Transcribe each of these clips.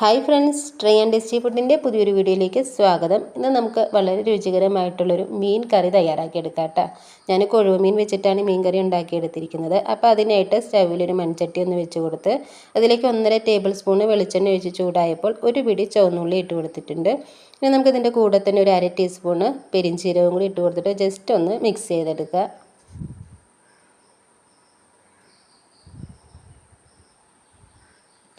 Hi friends try and tasty ഫുഡിന്റെ പുതിയൊരു വീഡിയോയിലേക്ക് സ്വാഗതം. ഇന്ന് നമുക്ക് വളരെ രുചികരമായിട്ടുള്ളൊരു മീൻ കറി തയ്യാറാക്കിയെടുക്കാം കേട്ടോ ഞാൻ കൊഴുവ മീൻ വെച്ചിട്ടാണ് മീൻ കറി ഉണ്ടാക്കിയെടുത്തിരിക്കുന്നത്. അപ്പോൾ അതിനായിട്ട് സ്റ്റൗവിലൊരു മൺചട്ടി ഒന്ന് വെച്ച് കൊടുത്ത് അതിലേക്ക് ഒന്നര ടേബിൾ സ്പൂൺ വെളിച്ചെണ്ണ ഒഴിച്ച് ചൂടായപ്പോൾ ഒരു പിടി ചുവന്നുള്ളി ഇട്ട് കൊടുത്തിട്ടുണ്ട്. ഇനി നമുക്കിതിന്റെ കൂടെ തന്നെ ഒരു അര ടീസ്പൂണ് പെരിഞ്ചീരകവും കൂടി ഇട്ട് കൊടുത്തിട്ട് ജസ്റ്റ് ഒന്ന് മിക്സ് ചെയ്തെടുക്കുക.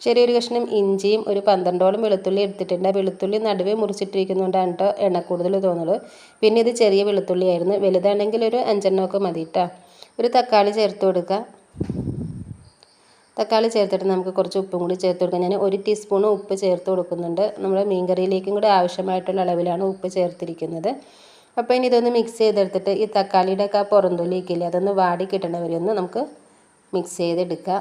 ചെറിയൊരു കഷ്ണം ഇഞ്ചിയും ഒരു പന്ത്രണ്ടോളം വെളുത്തുള്ളി എടുത്തിട്ടുണ്ട്. വെളുത്തുള്ളി നടുവേ മുറിച്ചിട്ടിരിക്കുന്നതുകൊണ്ടാണ് കേട്ടോ എണ്ണ കൂടുതൽ തോന്നുന്നത്. പിന്നെ ഇത് ചെറിയ വെളുത്തുള്ളി ആയിരുന്നു വലുതാണെങ്കിൽ ഒരു അഞ്ചെണ്ണമൊക്കെ മതി കേട്ടോ ഒരു തക്കാളി ചേർത്ത് കൊടുക്കുക തക്കാളി ചേർത്തിട്ട് നമുക്ക് കുറച്ച് ഉപ്പും കൂടി ചേർത്ത് കൊടുക്കാം. ഞാൻ ഒരു ടീസ്പൂൺ ഉപ്പ് ചേർത്ത് കൊടുക്കുന്നുണ്ട്. നമ്മുടെ മീൻകറിയിലേക്കും കൂടി ആവശ്യമായിട്ടുള്ള അളവിലാണ് ഉപ്പ് ചേർത്തിരിക്കുന്നത്. അപ്പോൾ ഇനി ഇതൊന്ന് മിക്സ് ചെയ്തെടുത്തിട്ട് ഈ തക്കാളിയുടെ ഒക്കെ ആ പുറന്തൊലിയൊക്കെ അതൊന്ന് വാടി കിട്ടണവരെയൊന്ന് നമുക്ക് മിക്സ് ചെയ്തെടുക്കാം.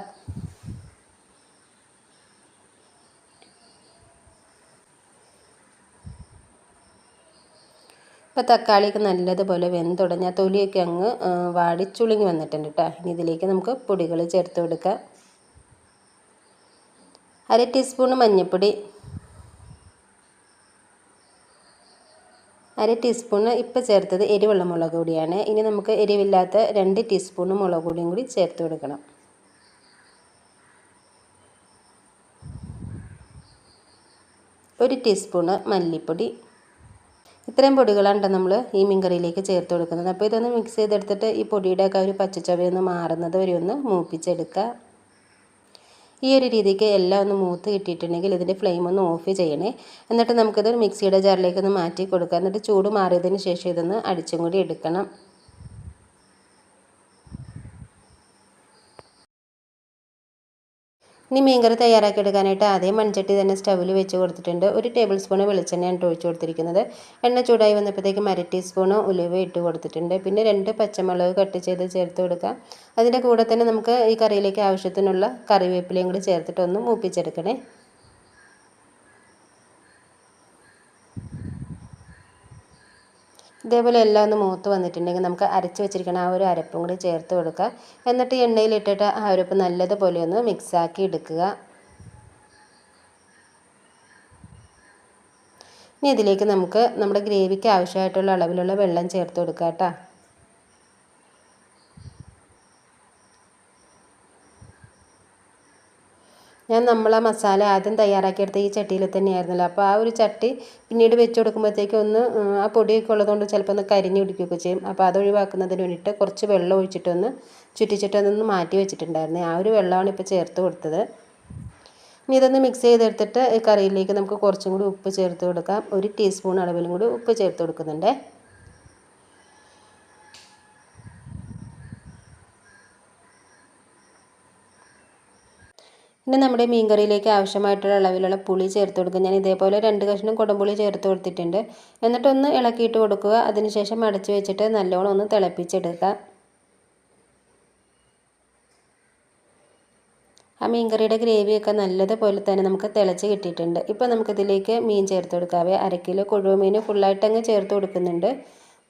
ഇപ്പോൾ തക്കാളിയൊക്കെ നല്ലതുപോലെ വെന്തുടഞ്ഞാൽ തൊലിയൊക്കെ അങ്ങ് വാടി വാടിച്ചുളുങ്ങി വന്നിട്ടുണ്ട് കേട്ടോ ഇനി ഇതിലേക്ക് നമുക്ക് പൊടികൾ ചേർത്ത് കൊടുക്കാം. അര ടീസ്പൂൺ മഞ്ഞൾപ്പൊടി അര ടീസ്പൂണ് ഇപ്പോൾ ചേർത്തത് എരിവുള്ള മുളക് പൊടിയാണ്. ഇനി നമുക്ക് എരിവില്ലാത്ത രണ്ട് ടീസ്പൂൺ മുളക് പൊടിയും കൂടി ചേർത്ത് കൊടുക്കണം. ഒരു ടീസ്പൂണ് മല്ലിപ്പൊടി. ഇത്രയും പൊടികളാണ് നമ്മൾ ഈ മീൻകറിയിലേക്ക് ചേർത്ത് കൊടുക്കുന്നത്. അപ്പോൾ ഇതൊന്ന് മിക്സ് ചെയ്തെടുത്തിട്ട് ഈ പൊടിയുടെ ഒക്കെ ഒരു പച്ചച്ചവയൊന്ന് മാറുന്നത് വരെ ഒന്ന് മൂപ്പിച്ചെടുക്കുക. ഈ ഒരു രീതിക്ക് എല്ലാം ഒന്ന് മൂത്ത് കിട്ടിയിട്ടുണ്ടെങ്കിൽ ഇതിന്റെ ഫ്ലെയിം ഒന്ന് ഓഫ് ചെയ്യണേ. എന്നിട്ട് നമുക്കിത് മിക്സിയുടെ ജാറിലേക്ക് ഒന്ന് മാറ്റി കൊടുക്കുക. എന്നിട്ട് ചൂട് മാറിയതിന് ശേഷം ഇതൊന്ന് അടിച്ചും കൂടി എടുക്കണം. ഇനി മീൻകറി തയ്യാറാക്കി എടുക്കാനായിട്ട് ആദ്യം മൺചട്ടി തന്നെ സ്റ്റൗവിൽ വെച്ച് കൊടുത്തിട്ടുണ്ട്. ഒരു ടേബിൾ സ്പൂൺ വെളിച്ചെണ്ണയാണ് ഒഴിച്ചു കൊടുത്തിരിക്കുന്നത്. എണ്ണ ചൂടായി വന്നപ്പോഴത്തേക്കും അര ടീസ്പൂൺ ഉലുവ ഇട്ട് കൊടുത്തിട്ടുണ്ട്. പിന്നെ രണ്ട് പച്ചമുളക് കട്ട് ചെയ്ത് ചേർത്ത് കൊടുക്കാം അതിന്റെ കൂടെ തന്നെ നമുക്ക് ഈ കറിയിലേക്ക് ആവശ്യത്തിനുള്ള കറിവേപ്പിലയും കൂടി ചേർത്തിട്ട് ഒന്ന് മൂപ്പിച്ചെടുക്കണേ. ഇതേപോലെ എല്ലാം ഒന്ന് മൂത്ത് വന്നിട്ടുണ്ടെങ്കിൽ നമുക്ക് അരച്ച് വെച്ചിരിക്കുന്ന ആ ഒരു അരപ്പും കൂടി ചേർത്ത് കൊടുക്കുക. എന്നിട്ട് എണ്ണയിലിട്ടിട്ട് ആ അരപ്പ് നല്ലതുപോലെ ഒന്ന് മിക്സാക്കി എടുക്കുക. ഇനി ഇതിലേക്ക് നമുക്ക് നമ്മുടെ ഗ്രേവിക്ക് ആവശ്യമായിട്ടുള്ള അളവിലുള്ള വെള്ളം ചേർത്ത് കൊടുക്കുക കേട്ടോ. ഞാൻ നമ്മൾ ആ മസാല ആദ്യം തയ്യാറാക്കിയെടുത്ത ഈ ചട്ടിയിൽ തന്നെയായിരുന്നല്ലോ. അപ്പോൾ ആ ഒരു ചട്ടി പിന്നീട് വെച്ച് കൊടുക്കുമ്പോഴത്തേക്ക് ഒന്ന് ആ പൊടിയൊക്കെ ഉള്ളതുകൊണ്ട് ചിലപ്പോൾ ഒന്ന് കരിഞ്ഞു പിടിക്കുകയൊക്കെ ചെയ്യും. അപ്പോൾ അത് ഒഴിവാക്കുന്നതിന് വേണ്ടിയിട്ട് കുറച്ച് വെള്ളം ഒഴിച്ചിട്ടൊന്ന് ചുറ്റിച്ചിട്ടൊന്ന് മാറ്റി വെച്ചിട്ടുണ്ടായിരുന്നു. ആ ഒരു വെള്ളമാണ് ഇപ്പോൾ ചേർത്ത് കൊടുത്തത്. ഇനി ഇതൊന്ന് മിക്സ് ചെയ്തെടുത്തിട്ട് ഈ കറിയിലേക്ക് നമുക്ക് കുറച്ചും കൂടി ഉപ്പ് ചേർത്ത് കൊടുക്കാം. ഒരു ടീസ്പൂൺ അളവിലും കൂടി ഉപ്പ് ചേർത്ത് കൊടുക്കുന്നുണ്ട്. പിന്നെ നമ്മുടെ മീൻ കറിയിലേക്ക് ആവശ്യമായിട്ടുള്ള അളവിലുള്ള പുളി ചേർത്ത് കൊടുക്കുക. ഞാൻ ഇതേപോലെ രണ്ട് കഷ്ണം കുടംപുളി ചേർത്ത് കൊടുത്തിട്ടുണ്ട്. എന്നിട്ടൊന്ന് ഇളക്കിയിട്ട് കൊടുക്കുക. അതിനുശേഷം അടച്ചു വെച്ചിട്ട് നല്ലോണം ഒന്ന് തിളപ്പിച്ചെടുക്കുക. ആ മീൻകറിയുടെ ഗ്രേവിയൊക്കെ നല്ലതുപോലെ തന്നെ നമുക്ക് തിളച്ച് കിട്ടിയിട്ടുണ്ട്. ഇപ്പോൾ നമുക്കിതിലേക്ക് മീൻ ചേർത്ത് കൊടുക്കാവേ അര കിലോ കൊഴുവ മീൻ ഫുള്ളായിട്ട് അങ്ങ് ചേർത്ത് കൊടുക്കുന്നുണ്ട്.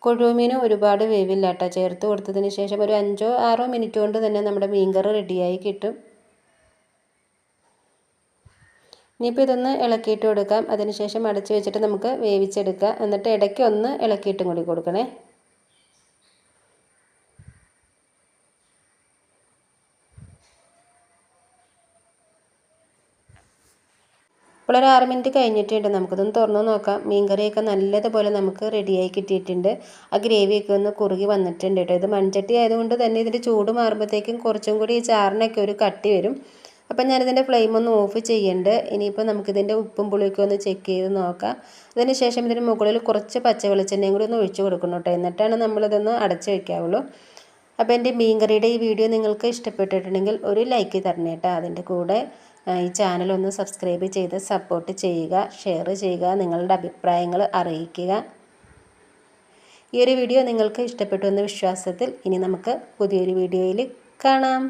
കൊഴുവ മീൻ ഒരുപാട് വേവില്ല കേട്ടോ ചേർത്ത് കൊടുത്തതിന് ശേഷം ഒരു അഞ്ചോ ആറോ മിനിറ്റ് കൊണ്ട് തന്നെ നമ്മുടെ മീൻകറി റെഡിയായി കിട്ടും. ഇനിയിപ്പോൾ ഇതൊന്ന് ഇളക്കിയിട്ട് കൊടുക്കാം. അതിനുശേഷം അടച്ചു വെച്ചിട്ട് നമുക്ക് വേവിച്ചെടുക്കാം. എന്നിട്ട് ഇടയ്ക്ക് ഒന്ന് ഇളക്കിയിട്ടും കൂടി കൊടുക്കണേ. ഇപ്പോൾ ഒരു ആറ് മിനിറ്റ് കഴിഞ്ഞിട്ടുണ്ട്. നമുക്കിതൊന്ന് തുറന്നു നോക്കാം. മീൻകറിയൊക്കെ നല്ലതുപോലെ നമുക്ക് റെഡിയായി കിട്ടിയിട്ടുണ്ട്. ആ ഗ്രേവിയൊക്കെ ഒന്ന് കുറുകി വന്നിട്ടുണ്ട് കേട്ടോ. ഇത് മൺചട്ടി ആയതുകൊണ്ട് തന്നെ ഇതിന്റെ ചൂട് മാറുമ്പോഴത്തേക്കും കുറച്ചും കൂടി ഈ ചാറിനൊക്കെ ഒരു കട്ടി വരും. അപ്പം ഞാനിതിന്റെ ഫ്ലെയിം ഒന്ന് ഓഫ് ചെയ്യുന്നുണ്ട് ഇനിയിപ്പോൾ നമുക്കിതിന്റെ ഉപ്പും പുളിയൊക്കെ ഒന്ന് ചെക്ക് ചെയ്ത് നോക്കാം. അതിന് ശേഷം ഇതിന് മുകളിൽ കുറച്ച് പച്ച വെളിച്ചെണ്ണയും കൂടി ഒന്ന് ഒഴിച്ച് കൊടുക്കണം കേട്ടോ. എന്നിട്ടാണ് നമ്മളിതൊന്ന് അടച്ച് വയ്ക്കാവുള്ളൂ അപ്പോൾ എന്റെ മീൻ കറിയുടെ ഈ വീഡിയോ നിങ്ങൾക്ക് ഇഷ്ടപ്പെട്ടിട്ടുണ്ടെങ്കിൽ ഒരു ലൈക്ക് തരണേ കേട്ടോ. അതിന്റെ കൂടെ ഈ ചാനൽ ഒന്ന് സബ്സ്ക്രൈബ് ചെയ്ത് സപ്പോർട്ട് ചെയ്യുക ഷെയർ ചെയ്യുക നിങ്ങളുടെ അഭിപ്രായങ്ങൾ അറിയിക്കുക. ഈ ഒരു വീഡിയോ നിങ്ങൾക്ക് ഇഷ്ടപ്പെട്ടു എന്ന വിശ്വാസത്തിൽ ഇനി നമുക്ക് പുതിയൊരു വീഡിയോയിൽ കാണാം.